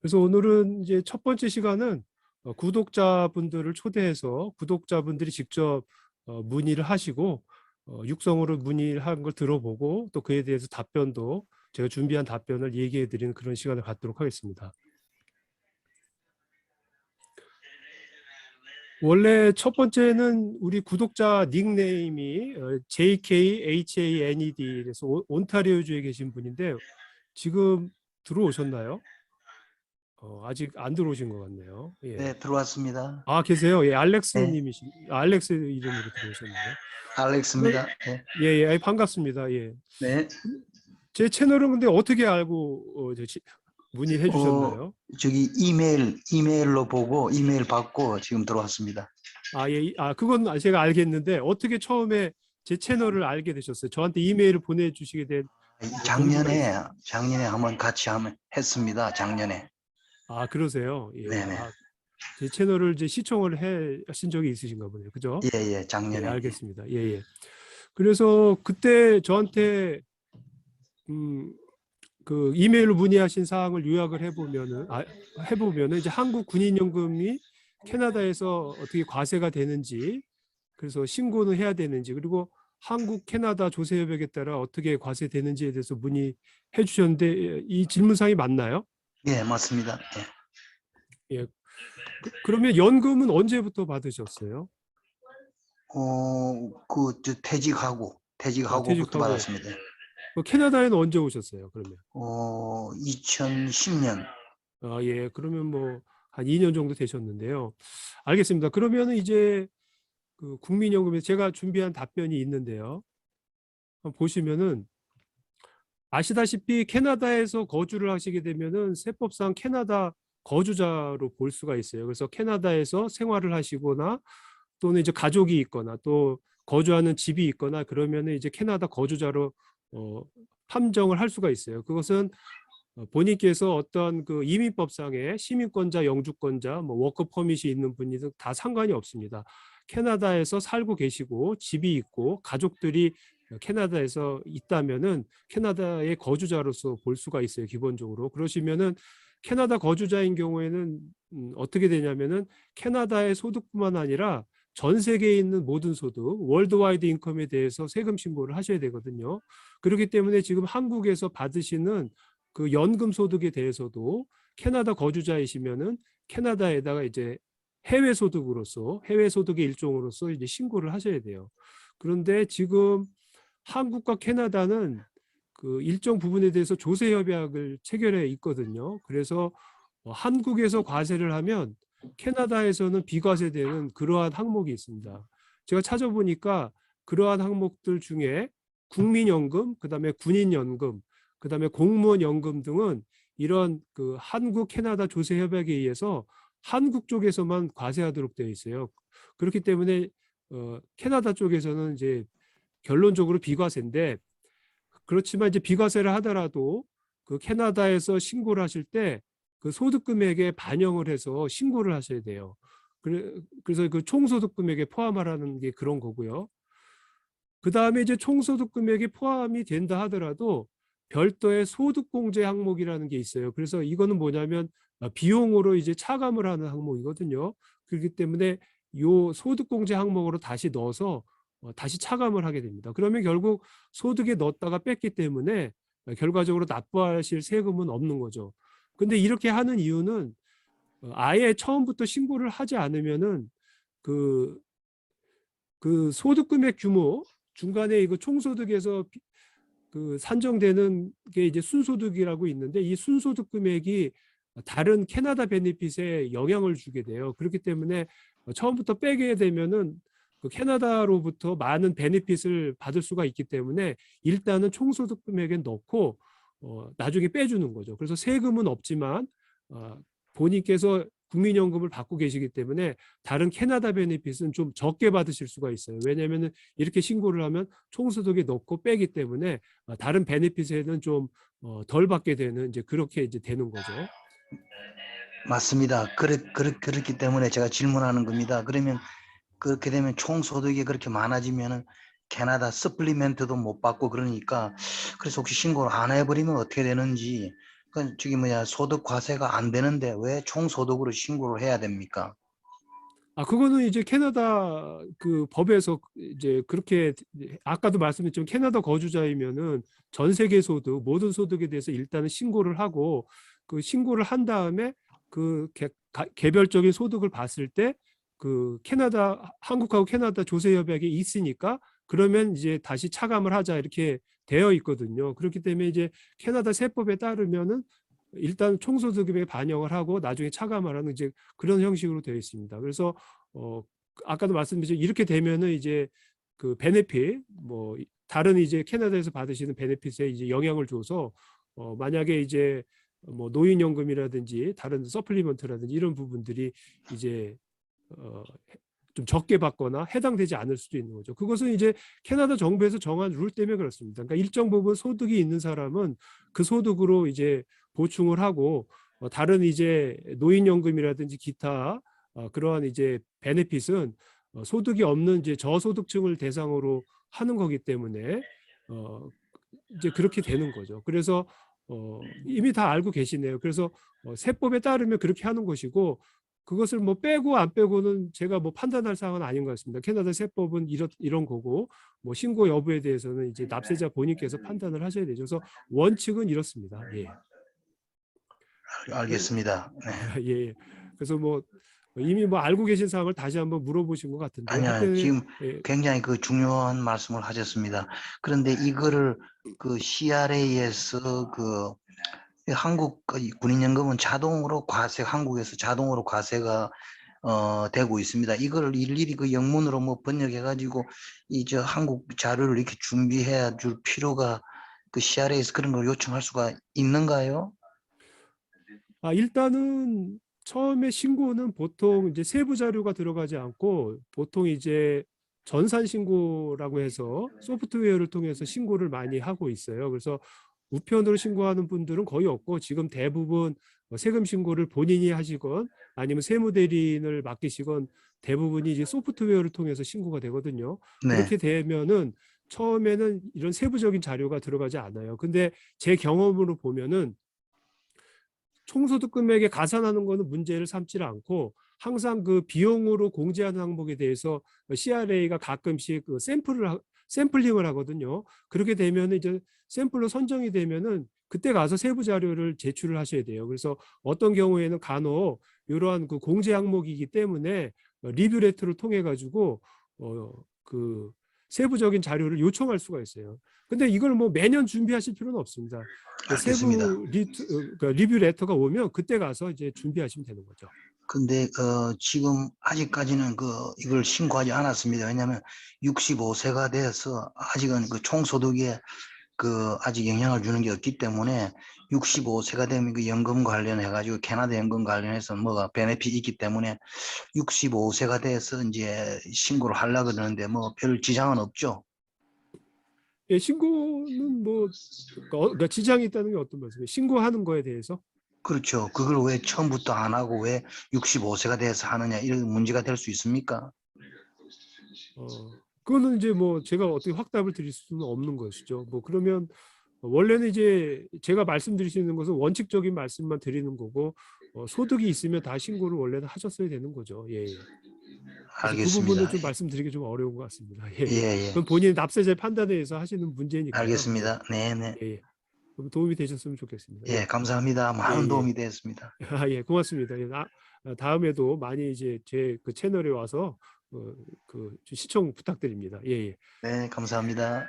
그래서 오늘은 이제 첫 번째 시간은 어, 구독자분들을 초대해서 구독자분들이 직접 어, 문의를 하시고 어, 육성으로 문의를 한걸 들어보고 또 그에 대해서 답변도 제가 준비한 답변을 얘기해 드리는 그런 시간을 갖도록 하겠습니다. 원래 첫 번째는 우리 구독자 닉네임이 어, JKHANED 그래서 오- 온타리오주에 계신 분인데 지금 들어오셨나요? 어, 아직 안 들어오신 것 같네요. 예. 네, 들어왔습니다. 아 계세요? 예, 네. 알렉스님이시 알렉스 이름으로 들어오셨나요? 알렉스입니다. 네. 예, 예, 아이, 반갑습니다. 예, 네. 제 채널은 근데 어떻게 알고 어, 저, 지- 문의해 주셨나요? 저기 이메일 이메일로 보고 이메일 받고 지금 들어왔습니다. 아, 예, 이- 아 그건 제가 알겠는데 어떻게 처음에 제 채널을 알게 되셨어요? 저한테 이메일을 보내주시게 된 작년에 작년에 한번 같이 한번 했습니다. 작년에. 아 그러세요? 예. 네네. 아, 제 채널을 이제 시청을 해 하신 적이 있으신가 보네요. 그죠? 예, 예, 예, 작년에. 알겠습니다. 예, 예. 그래서 그때 저한테 음, 그 이메일로 문의하신 사항을 요약을 해보면은 아, 해보면은 이제 한국 군인연금이 캐나다에서 어떻게 과세가 되는지 그래서 신고는 해야 되는지 그리고 한국 캐나다 조세협약에 따라 어떻게 과세되는지에 대해서 문의해 주셨는데 예, 이 질문사항이 맞나요? 예, 맞습니다. 예. 그, 그러면 연금은 언제부터 받으셨어요? 어, 그저 퇴직하고 퇴직하고부터 아, 퇴직하고. 받았습니다. 그 캐나다에는 언제 오셨어요? 그러면? 어, 2010년. 아, 예. 그러면 뭐 한 2년 정도 되셨는데요. 알겠습니다. 그러면은 이제 그 국민연금에 제가 준비한 답변이 있는데요. 보시면은 아시다시피 캐나다에서 거주를 하시게 되면은 세법상 캐나다 거주자로 볼 수가 있어요. 그래서 캐나다에서 생활을 하시거나 또는 이제 가족이 있거나 또 거주하는 집이 있거나 그러면은 이제 캐나다 거주자로 어, 판정을 할 수가 있어요. 그것은 어, 본인께서 어떤 그 이민법상의 시민권자, 영주권자, 뭐 워커 퍼밋이 있는 분이든 다 상관이 없습니다. 캐나다에서 살고 계시고 집이 있고 가족들이 캐나다에서 있다면은 캐나다의 거주자로서 볼 수가 있어요. 기본적으로 그러시면은 캐나다 거주자인 경우에는 음, 어떻게 되냐면은 캐나다의 소득뿐만 아니라 전 세계에 있는 모든 소득, 월드와이드 인컴에 대해서 세금 신고를 하셔야 되거든요. 그렇기 때문에 지금 한국에서 받으시는 그 연금 소득에 대해서도 캐나다 거주자이시면은 캐나다에다가 이제 해외 소득으로서 해외 소득의 일종으로서 이제 신고를 하셔야 돼요. 그런데 지금 한국과 캐나다는 그 일정 부분에 대해서 조세 협약을 체결해 있거든요. 그래서 어, 한국에서 과세를 하면 캐나다에서는 비과세되는 그러한 항목이 있습니다. 제가 찾아보니까 그러한 항목들 중에 국민연금, 그다음에 군인연금, 그다음에 공무원연금 등은 이런 그 한국 캐나다 조세 협약에 의해서 한국 쪽에서만 과세하도록 되어 있어요. 그렇기 때문에 어, 캐나다 쪽에서는 이제 결론적으로 비과세인데 그렇지만 이제 비과세를 하더라도 그 캐나다에서 신고를 하실 때 그 소득 금액에 반영을 해서 신고를 하셔야 돼요. 그래, 그래서 그 총소득 금액에 포함하라는 게 그런 거고요. 그 다음에 이제 총소득 금액이 포함이 된다 하더라도 별도의 소득공제 항목이라는 게 있어요. 그래서 이거는 뭐냐면 어, 비용으로 이제 차감을 하는 항목이거든요. 그렇기 때문에 요 소득공제 항목으로 다시 넣어서 어, 다시 차감을 하게 됩니다. 그러면 결국 소득에 넣었다가 뺐기 때문에 어, 결과적으로 납부하실 세금은 없는 거죠. 근데 이렇게 하는 이유는 어, 아예 처음부터 신고를 하지 않으면은 그, 그 소득 금액 규모 중간에 이거 총소득에서 비- 그 산정되는 게 이제 순소득이라고 있는데 이 순소득 금액이 다른 캐나다 베네핏에 영향을 주게 돼요. 그렇기 때문에 처음부터 빼게 되면은 그 캐나다로부터 많은 베네핏을 받을 수가 있기 때문에 일단은 총소득 금액에 넣고 어, 나중에 빼주는 거죠. 그래서 세금은 없지만 어, 본인께서 국민연금을 받고 계시기 때문에 다른 캐나다 베네핏은 좀 적게 받으실 수가 있어요. 왜냐하면 이렇게 신고를 하면 총소득에 넣고 빼기 때문에 어, 다른 베네핏에는 좀 어, 덜 받게 되는 이제 그렇게 이제 되는 거죠. 맞습니다. 그렇, 그렇, 그렇기 때문에 제가 질문하는 겁니다. 그러면 그렇게 되면 총 소득이 그렇게 많아지면은 캐나다 서플리멘트도 못 받고 그러니까 그래서 혹시 신고를 안 해버리면 어떻게 되는지 그 저기 뭐야 소득 과세가 안 되는데 왜 총 소득으로 신고를 해야 됩니까? 아, 그거는 이제 캐나다 그 법에서 이제 그렇게 아까도 말씀드렸지만 캐나다 거주자이면은 전 세계 소득, 모든 소득에 대해서 일단은 신고를 하고 그 신고를 한 다음에 그 개, 가- 개별적인 소득을 봤을 때 그 캐나다 한국하고 캐나다 조세 협약이 있으니까 그러면 이제 다시 차감을 하자 이렇게 되어 있거든요. 그렇기 때문에 이제 캐나다 세법에 따르면은 일단 총소득에 반영을 하고 나중에 차감을 하는 이제 그런 형식으로 되어 있습니다. 그래서 어 아까도 말씀드렸지만 이렇게 되면은 이제 그 베네핏 뭐 이- 다른 이제 캐나다에서 받으시는 베네핏에 이제 영향을 줘서 어 만약에 이제 뭐 노인연금이라든지 다른 서플리먼트라든지 이런 부분들이 이제 어 좀 적게 받거나 해당되지 않을 수도 있는 거죠. 그것은 이제 캐나다 정부에서 정한 룰 때문에 그렇습니다. 그러니까 일정 부분 소득이 있는 사람은 그 소득으로 이제 보충을 하고 어, 다른 이제 노인연금이라든지 기타 어, 그러한 이제 베네핏은 어, 소득이 없는 이제 저소득층을 대상으로 하는 거기 때문에 어, 이제 그렇게 되는 거죠. 그래서 어, 이미 다 알고 계시네요. 그래서 어, 세법에 따르면 그렇게 하는 것이고 그것을 뭐 빼고 안 빼고는 제가 뭐 판단할 사항은 아닌 것 같습니다. 캐나다 세법은 이런 이런 거고 뭐 신고 여부에 대해서는 이제 납세자 본인께서 판단을 하셔야 되죠. 그래서 원칙은 이렇습니다. 예. 알겠습니다. 네. 예, 예. 그래서 뭐 이미 뭐 알고 계신 사항을 다시 한번 물어보신 것 같은데. 아니요, 하여튼, 지금 예, 굉장히 그 중요한 말씀을 하셨습니다. 그런데 이거를 그 CRA에서 그 한국 그 군인연금은 자동으로 과세 한국에서 자동으로 과세가 어 되고 있습니다. 이걸 일일이 그 영문으로 뭐 번역해 가지고 이 저 한국 자료를 이렇게 준비해야 줄 필요가 그 CRA에서 그런 걸 요청할 수가 있는가요? 아, 일단은 처음에 신고는 보통 이제 세부 자료가 들어가지 않고 보통 이제 전산 신고라고 해서 소프트웨어를 통해서 신고를 많이 하고 있어요. 그래서 우편으로 신고하는 분들은 거의 없고 지금 대부분 뭐 세금 신고를 본인이 하시건 아니면 세무 대리인을 맡기시건 대부분이 이제 소프트웨어를 통해서 신고가 되거든요. 네. 그렇게 되면은 처음에는 이런 세부적인 자료가 들어가지 않아요. 근데 제 경험으로 보면은 총소득 금액에 가산하는 거는 문제를 삼지를 않고 항상 그 비용으로 공제하는 항목에 대해서 CRA가 가끔씩 그 샘플을 하- 샘플링을 하거든요. 그렇게 되면은 이제 샘플로 선정이 되면은 그때 가서 세부 자료를 제출을 하셔야 돼요. 그래서 어떤 경우에는 간혹 이러한 그 공제 항목이기 때문에 리뷰 레터를 통해 가지고 어그 세부적인 자료를 요청할 수가 있어요. 근데 이걸 뭐 매년 준비하실 필요는 없습니다. 그 알겠습니다. 세부 어, 그러니까 리뷰 레터가 오면 그때 가서 이제 준비하시면 되는 거죠. 근데 어, 지금 아직까지는 그 이걸 신고하지 않았습니다. 왜냐하면 65세가 돼서 아직은 그 총소득에 그 아직 영향을 주는 게 없기 때문에 65세가 되면 그 연금 관련해 가지고 캐나다 연금 관련해서 뭐가 베네핏 있기 때문에 65세가 돼서 이제 신고를 하려고 그러는데 뭐 별 지장은 없죠. 예, 신고는 뭐 그러니까 어- 그러니까 지장이 있다는 게 어떤 말씀이에요? 신고하는 거에 대해서? 그렇죠. 그걸 왜 처음부터 안 하고 왜 65세가 돼서 하느냐 이런 문제가 될 수 있습니까? 어, 그거는 이제 뭐 제가 어떻게 확답을 드릴 수는 없는 것이죠. 뭐 그러면 원래는 이제 제가 말씀드리시는 것은 원칙적인 말씀만 드리는 거고 어, 소득이 있으면 다 신고를 원래는 하셨어야 되는 거죠. 예. 예. 그래서 그 부분은 알겠습니다. 좀 말씀드리기 좀 어려운 것 같습니다. 예. 예, 예. 그건 본인 납세자 판단에 의해서 하시는 문제니까. 알겠습니다. 네, 네. 예, 예. 그럼 도움이 되셨으면 좋겠습니다. 예, 감사합니다. 많은 예, 예. 도움이 되었습니다. 아, 예, 고맙습니다. 예, 나, 아, 다음에도 많이 이제 제 그 채널에 와서 어, 그 시청 부탁드립니다. 예, 예. 네, 감사합니다.